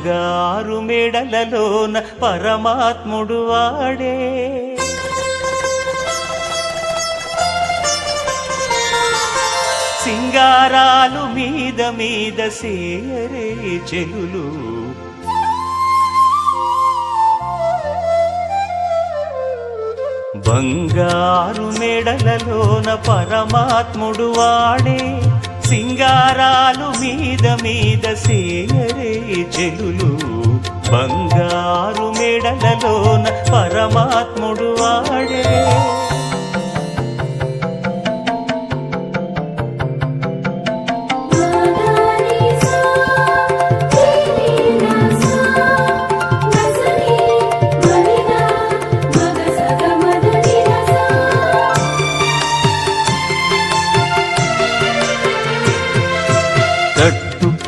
బంగారు మెడలలోన పరమాత్ముడు వాడే. సింగారాలు మీద మీద సేయరే చెలులు. బంగారు మెడలలోన పరమాత్ముడు వాడే. సింగారాలు మీద మీద సేయరే చెలులు బంగారు మెడలలోన పరమాత్ముడు వాడే.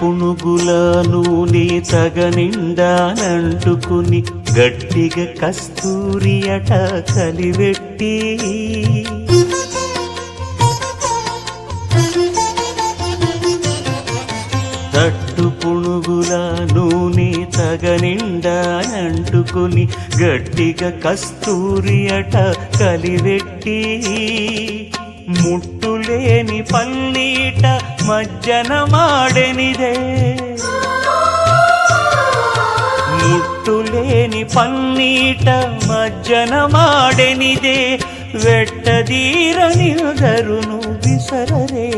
పునుగుల నూనె తగనిండానంటుకుని గట్టిగా కస్తూరి అట కలివెట్టి. తట్టు పునుగుల నూనె తగనిండానంటుకుని గట్టిగా కస్తూరి అట కలివెట్టి. ముట్టులేని పల్లీట మజ్జన మాడెనిదే ముట్టులేని పన్నీట మజ్జన మాడెనిదే వెట్టదీరని ధరును విసరరే